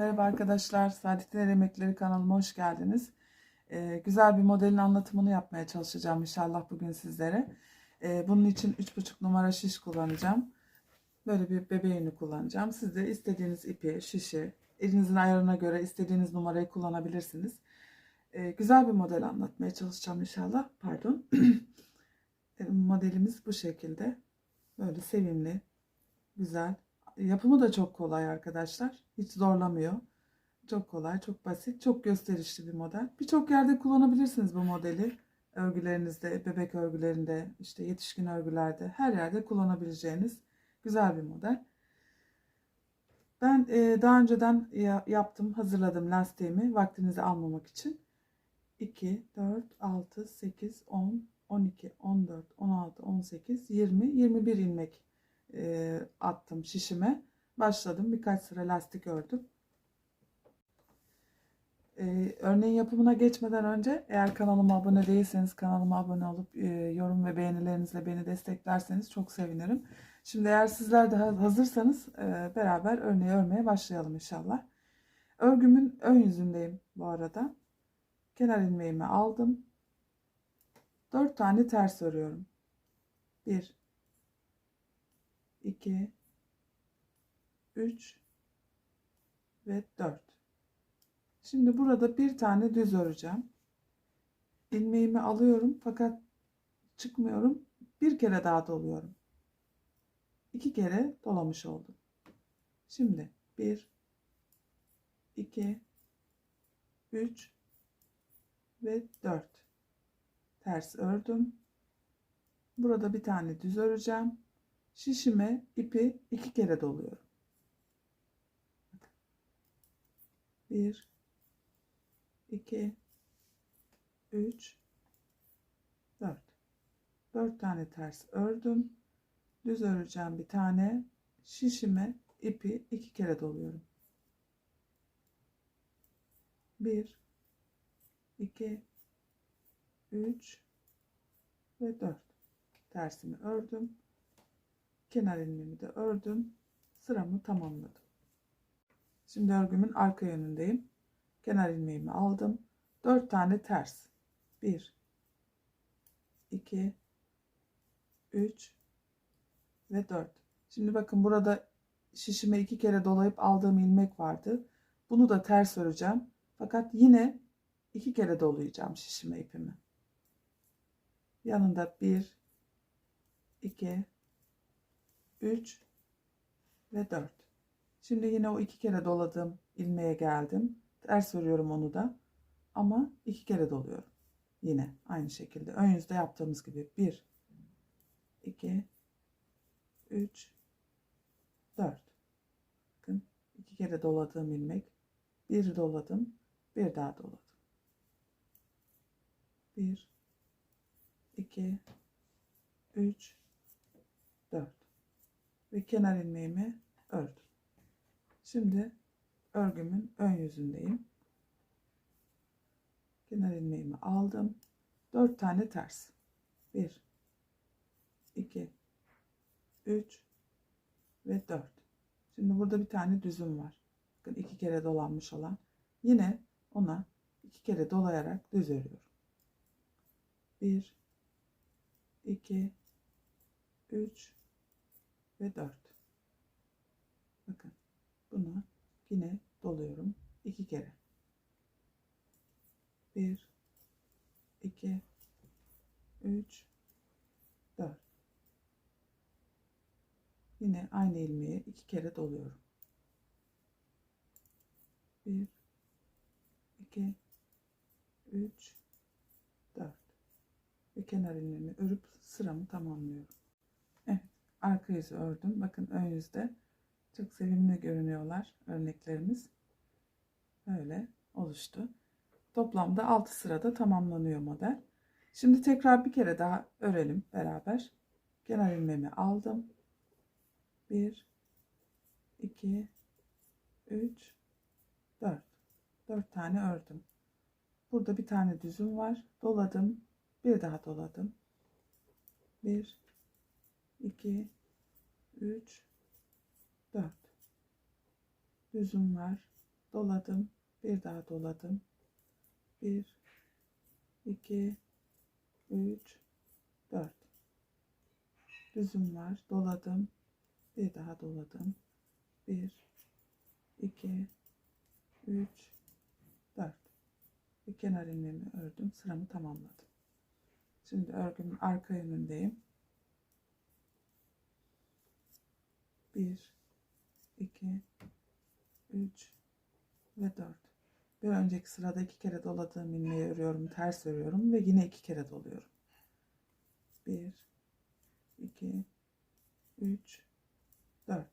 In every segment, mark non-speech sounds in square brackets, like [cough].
Merhaba arkadaşlar, Saadettin Emekleri kanalıma hoş geldiniz. Ee, güzel bir modelin anlatımını yapmaya çalışacağım inşallah bugün sizlere. Ee, bunun için 3,5 numara şiş kullanacağım. Böyle bir bebeğini kullanacağım. Siz de istediğiniz ipi, şişi, elinizin ayarına göre istediğiniz numarayı kullanabilirsiniz. Ee, güzel bir model anlatmaya çalışacağım inşallah. Pardon. [clears throat] Modelimiz bu şekilde. Böyle sevimli, güzel. Yapımı da çok kolay arkadaşlar. Hiç zorlamıyor. Çok kolay, çok basit, çok gösterişli bir model. Birçok yerde kullanabilirsiniz bu modeli. Örgülerinizde, bebek örgülerinde, işte yetişkin örgülerde, her yerde kullanabileceğiniz güzel bir model. Ben e, daha önceden ya- yaptım, hazırladım lastiğimi vaktinizi almamak için. 2, 4, 6, 8, 10, 12, 14, 16, 18, 20, 21 ilmek e, attım şişime. Başladım. Birkaç sıra lastik ördüm. E, örneğin yapımına geçmeden önce eğer kanalıma abone değilseniz kanalıma abone olup e, yorum ve beğenilerinizle beni desteklerseniz çok sevinirim. Şimdi eğer sizler de ha- hazırsanız e, beraber örneği örmeye başlayalım inşallah. Örgümün ön yüzündeyim bu arada. Kenar ilmeğimi aldım. 4 tane ters örüyorum. 1 2 3 ve 4. Şimdi burada bir tane düz öreceğim. İlmeğimi alıyorum fakat çıkmıyorum. Bir kere daha doluyorum. İki kere dolamış oldum. Şimdi 1 2 3 ve 4 ters ördüm. Burada bir tane düz öreceğim. Şişime ipi iki kere doluyorum. 1 2 3 4 4 tane ters ördüm. Düz öreceğim bir tane. Şişime ipi iki kere doluyorum. 1 2 3 ve 4 tersimi ördüm kenar ilmeğimi de ördüm. Sıramı tamamladım. Şimdi örgümün arka yönündeyim. Kenar ilmeğimi aldım. 4 tane ters. 1 2 3 ve 4 şimdi bakın burada şişime iki kere dolayıp aldığım ilmek vardı. Bunu da ters öreceğim. Fakat yine iki kere dolayacağım şişime ipimi. Yanında 1 2 3 ve 4. Şimdi yine o iki kere doladığım ilmeğe geldim. Ters örüyorum onu da. Ama iki kere doluyorum. Yine aynı şekilde ön yüzde yaptığımız gibi 1 2 3 4. Bakın iki kere doladığım ilmek. Bir doladım, bir daha doladım. 1 2 3 4 ve kenar ilmeğimi ördüm. Şimdi örgümün ön yüzündeyim. Kenar ilmeğimi aldım. 4 tane ters. 1 2 3 ve 4. Şimdi burada bir tane düzüm var. Bakın iki kere dolanmış olan. Yine ona iki kere dolayarak düz örüyorum. 1 2 3 ve 4 bakın bunu yine doluyorum iki kere. 1 2 3 4 yine aynı ilmeği iki kere doluyorum. 1 2 3 4 ve kenar ilmeğimi örüp sıramı tamamlıyorum. Arka yüzü ördüm. Bakın ön yüzde çok sevimli görünüyorlar örneklerimiz. Böyle oluştu. Toplamda 6 sırada tamamlanıyor model. Şimdi tekrar bir kere daha örelim beraber. Kenar ilmeğimi aldım. 1 2 3 4 4 tane ördüm. Burada bir tane düzüm var. Doladım. Bir daha doladım. 1 2 3 4 düzüm var. doladım, bir daha doladım. 1 2 3 4 düzüm var. Doladım. Bir daha doladım. 1 2 3 4 bir kenar ilmeğimi ördüm. Sıramı tamamladım. Şimdi örgümün arka yönündeyim. 1 2 3 ve 4 bir önceki sırada iki kere doladığım ilmeği örüyorum, ters örüyorum ve yine iki kere doluyorum. 1 2 3 4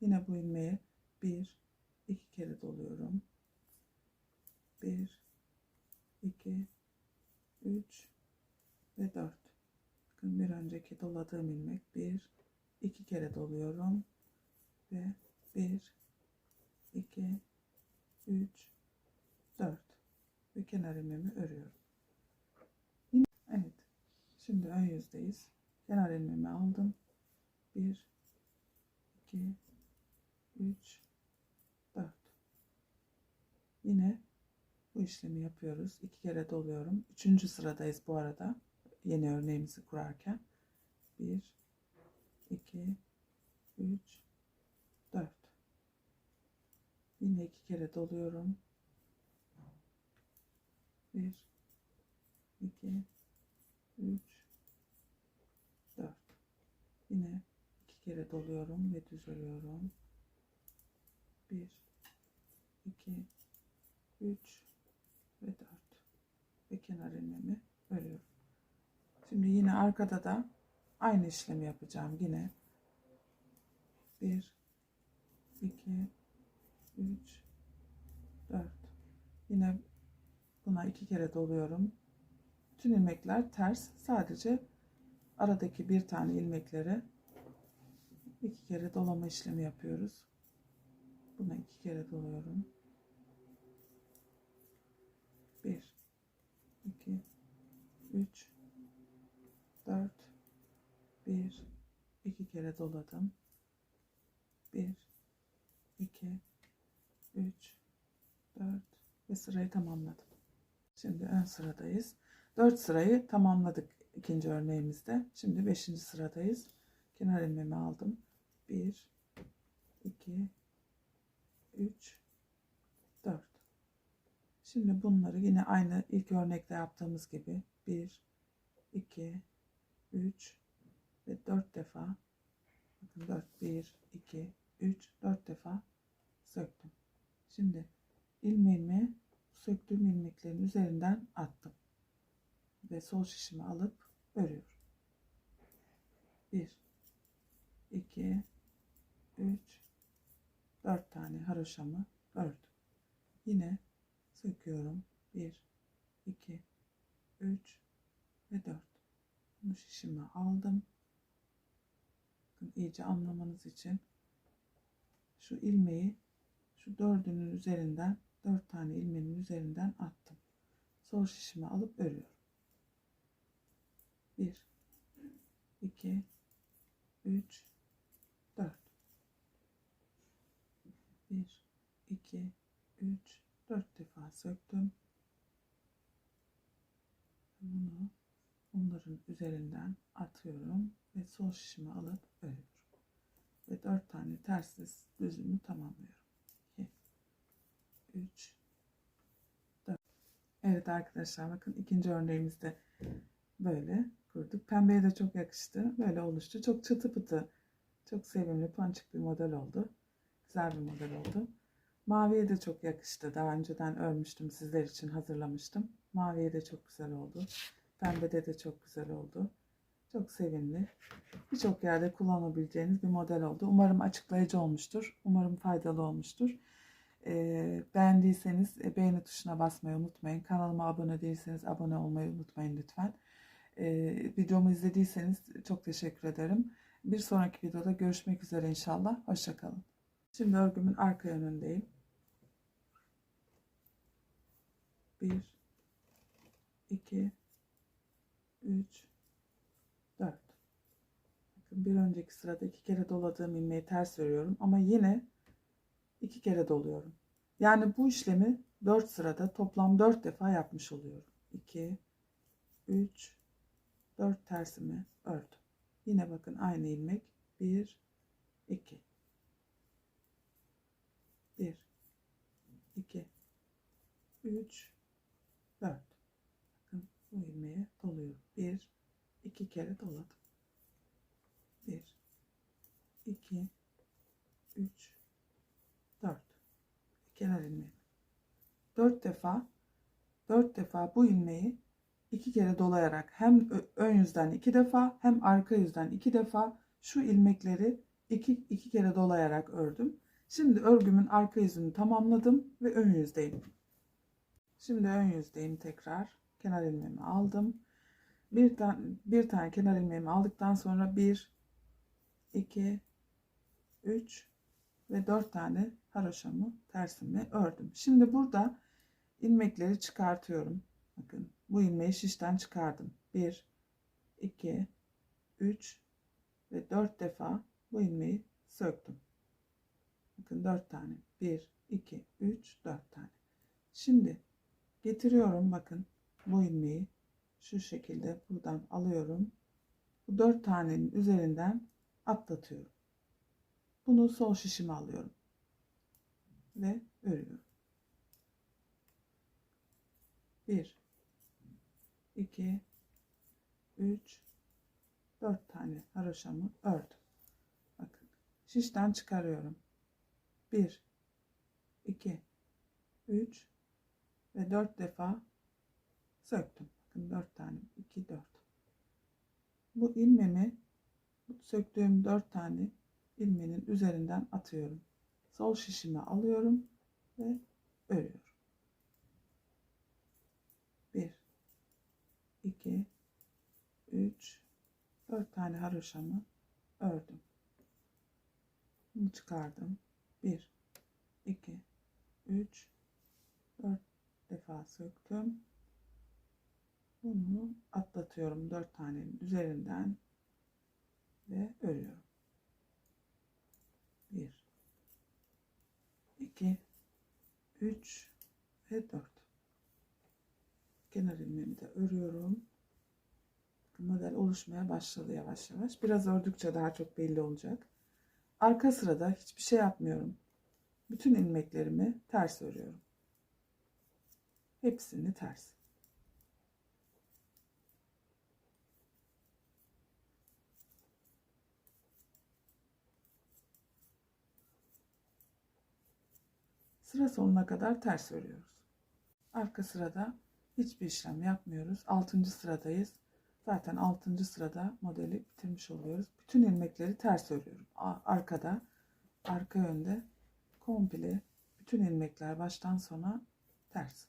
Yine bu ilmeği 1 2 kere doluyorum. 1 2 3 ve 4 Bakın bir önceki doladığım ilmek 1 2 kere doluyorum ve 1 2 3 4 ve kenar ilmeğimi örüyorum. Evet. Şimdi ön yüzdeyiz. Kenar ilmeğimi aldım. 1 2 3 4 Yine bu işlemi yapıyoruz. İki kere doluyorum. Üçüncü sıradayız bu arada. Yeni örneğimizi kurarken. 1 2 3 4 Yine iki kere doluyorum. 1 2 3 4 Yine iki kere doluyorum ve düz örüyorum. 1 2 3 ve 4 ve kenar ilmeğimi örüyorum. Şimdi yine arkada da aynı işlemi yapacağım yine. 1 2 3 4 Yine buna iki kere doluyorum. Tüm ilmekler ters. Sadece aradaki bir tane ilmekleri iki kere dolama işlemi yapıyoruz. Buna iki kere doluyorum. 1 2 3 4 1 2 kere doladım. 1 2 3 4 ve sırayı tamamladım. Şimdi ön sıradayız. 4 sırayı tamamladık ikinci örneğimizde. Şimdi 5. sıradayız. Kenar ilmeğimi aldım. 1 2 3 4 Şimdi bunları yine aynı ilk örnekte yaptığımız gibi 1 2 3 ve 4 defa bakın 4 1 2 3 4 defa söktüm. Şimdi ilmeğimi söktüğüm ilmeklerin üzerinden attım. Ve sol şişimi alıp örüyorum. 1 2 3 4 tane haroşamı ördüm. Yine söküyorum. 1 2 3 ve 4. Bu şişimi aldım. İyice anlamanız için şu ilmeği şu dördünün üzerinden dört tane ilmeğin üzerinden attım. Sol şişimi alıp örüyorum. 1 2 3 4 1 2 3 4 defa söktüm. Bunu bunların üzerinden atıyorum ve sol şişimi alıp örüyorum. Ve 4 tane tersiz düzümü tamamlıyorum. 2 3 4 Evet arkadaşlar bakın ikinci örneğimizde böyle kurduk. Pembeye de çok yakıştı. Böyle oluştu. Çok çıtı pıtı, çok sevimli, ponçik bir model oldu. Güzel bir model oldu. Maviye de çok yakıştı. Daha önceden örmüştüm. Sizler için hazırlamıştım. Maviye de çok güzel oldu. Pembede de çok güzel oldu. Çok sevimli. Birçok yerde kullanabileceğiniz bir model oldu. Umarım açıklayıcı olmuştur. Umarım faydalı olmuştur. Beğendiyseniz e, beğeni tuşuna basmayı unutmayın. Kanalıma abone değilseniz abone olmayı unutmayın lütfen. Videomu izlediyseniz çok teşekkür ederim. Bir sonraki videoda görüşmek üzere inşallah. Hoşçakalın. Şimdi örgümün arka yönündeyim. 1 2 3 4 Bakın bir önceki sırada iki kere doladığım ilmeği ters örüyorum ama yine iki kere doluyorum. Yani bu işlemi 4 sırada toplam 4 defa yapmış oluyorum. 2 3 4 tersimi ördüm. Yine bakın aynı ilmek 1 2 1 2 3 4 Bakın bu ilmeği doluyorum. 1 2 kere doladım. 1 2 3 4 kenar ilmeği. 4 defa 4 defa bu ilmeği iki kere dolayarak hem ön yüzden iki defa hem arka yüzden iki defa şu ilmekleri iki, iki kere dolayarak ördüm. Şimdi örgümün arka yüzünü tamamladım ve ön yüzdeyim. Şimdi ön yüzdeyim tekrar. Kenar ilmeğimi aldım. Bir tane bir tane kenar ilmeğimi aldıktan sonra 1 2 3 ve 4 tane haroşamı tersimi ördüm. Şimdi burada ilmekleri çıkartıyorum. Bakın bu ilmeği şişten çıkardım. 1 2 3 ve 4 defa bu ilmeği söktüm. Bakın 4 tane. 1 2 3 4 tane. Şimdi getiriyorum bakın bu ilmeği şu şekilde buradan alıyorum. Bu 4 tanenin üzerinden atlatıyorum. Bunu sol şişime alıyorum. Ve örüyorum. 1 2 3 4 tane haroşamı ördüm. Bakın şişten çıkarıyorum. 1 2 3 ve 4 defa söktüm. Bakın 4 tane 2 4. Bu ilmemi söktüğüm 4 tane ilmeğin üzerinden atıyorum. Sol şişime alıyorum ve örüyorum. 1 2 3 4 tane haroşamı ördüm. Bunu çıkardım. 1 2 3 4 defa söktüm. Bunu atlatıyorum 4 tanenin üzerinden ve örüyorum. 1 2 3 ve 4 kenar ilmeğimi de örüyorum. Model oluşmaya başladı yavaş yavaş. Biraz ördükçe daha çok belli olacak. Arka sırada hiçbir şey yapmıyorum. Bütün ilmeklerimi ters örüyorum. Hepsini ters. Sıra sonuna kadar ters örüyoruz. Arka sırada hiçbir işlem yapmıyoruz. 6. sıradayız. Zaten 6. sırada modeli bitirmiş oluyoruz. Bütün ilmekleri ters örüyorum. Arkada, arka yönde komple bütün ilmekler baştan sona ters.